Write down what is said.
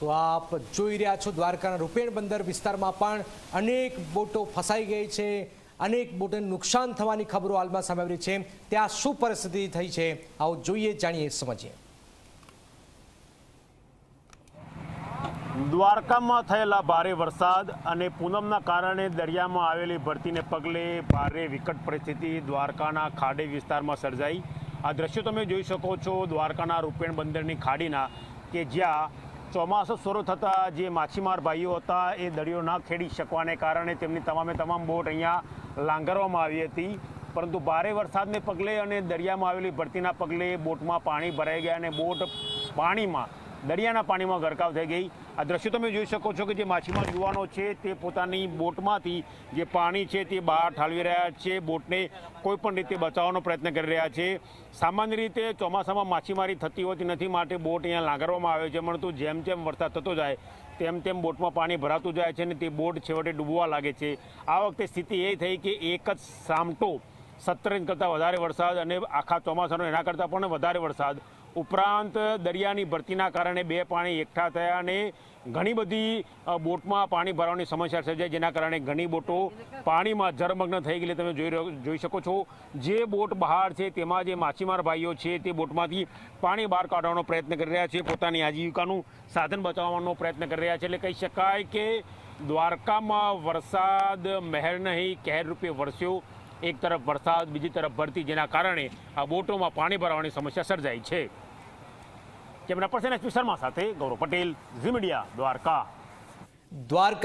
તો આપ જોઈ રહ્યા છો દ્વારકાના રૂપેણ બંદર વિસ્તારમાં પણ અનેક બોટો ફસાઈ ગઈ છે. અનેક બોટોને નુકસાન થવાની ખબરો હાલમાં સામે આવી છે. ત્યાં શું પરિસ્થિતિ થઈ છે? આવો જોઈએ, જાણીએ, સમજીએ. દ્વારકામાં થયેલા ભારે વરસાદ અને પૂનમના કારણે દરિયામાં આવેલી ભરતીને પગલે ભારે વિકટ પરિસ્થિતિ દ્વારકાના ખાડી વિસ્તારમાં સર્જાઈ. આ દ્રશ્યો તમે જોઈ શકો છો દ્વારકાના રૂપેણ બંદરની ખાડીના કે જ્યાં ચોમાસું શરૂ થતાં જે માછીમાર ભાઈઓ હતા, એ દરિયો ના ખેડી શકવાને કારણે તેમની તમામે તમામ બોટ અહીંયા લાંગરવામાં આવી હતી. પરંતુ ભારે વરસાદને પગલે અને દરિયામાં આવેલી ભરતીના પગલે બોટમાં પાણી ભરાઈ ગયા અને બોટ પાણીમાં, દરિયાના પાણીમાં ગરકાવ થઈ ગઈ. આ દ્રશ્યો તમે જોઈ શકો છો કે જે માછીમાર યુવાનો છે તે પોતાની બોટમાંથી જે પાણી છે તે બહાર ઠાલવી રહ્યા છે, બોટને કોઈ પણ રીતે બચાવવાનો પ્રયત્ન કરી રહ્યા છે. સામાન્ય રીતે ચોમાસામાં માછીમારી થતી હોતી નથી, માટે બોટ અહીંયા લાંગરવામાં આવે છે, પરંતુ જેમ જેમ વરસાદ થતો જાય, તેમ તેમ બોટમાં પાણી ભરાતું જાય છે અને તે બોટ છેવટે ડૂબવા લાગે છે. આ વખતે સ્થિતિ એ થઈ કે એક જ સામટો સત્તર ઇંચ કરતાં વધારે વરસાદ અને આખા ચોમાસાનો એના કરતાં પણ વધારે વરસાદ ઉપરાંત દરિયાની ભરતીના કારણે બે પાણી એકઠા થયા અને ઘણી બધી બોટમાં પાણી ભરવાની સમસ્યા સર્જાઈ જેના કારણે ઘણી બોટો પાણીમાં જળમગ્ન થઈ ગયેલી તમે જોઈ જોઈ શકો છો. જે બોટ બહાર છે તેમાં જે માછીમાર ભાઈઓ છે તે બોટમાંથી પાણી બહાર કાઢવાનો પ્રયત્ન કરી રહ્યા છે. પોતાની આજીવિકાનું સાધન બચાવવાનો પ્રયત્ન કરી રહ્યા છે. એટલે કહી શકાય કે દ્વારકામાં વરસાદ, મહેર નહીં, કહેર રૂપે વરસ્યો એક તરફ વરસાદ, બીજી તરફ ભરતી, જેના કારણે આ બોટોમાં પાણી ભરાવાની સમસ્યા સર્જાઈ છે. કેમેરા પર્સન એસપી શર્મા સાથે ગૌરવ પટેલ, ઝી મીડિયા, દ્વારકા. દ્વારકા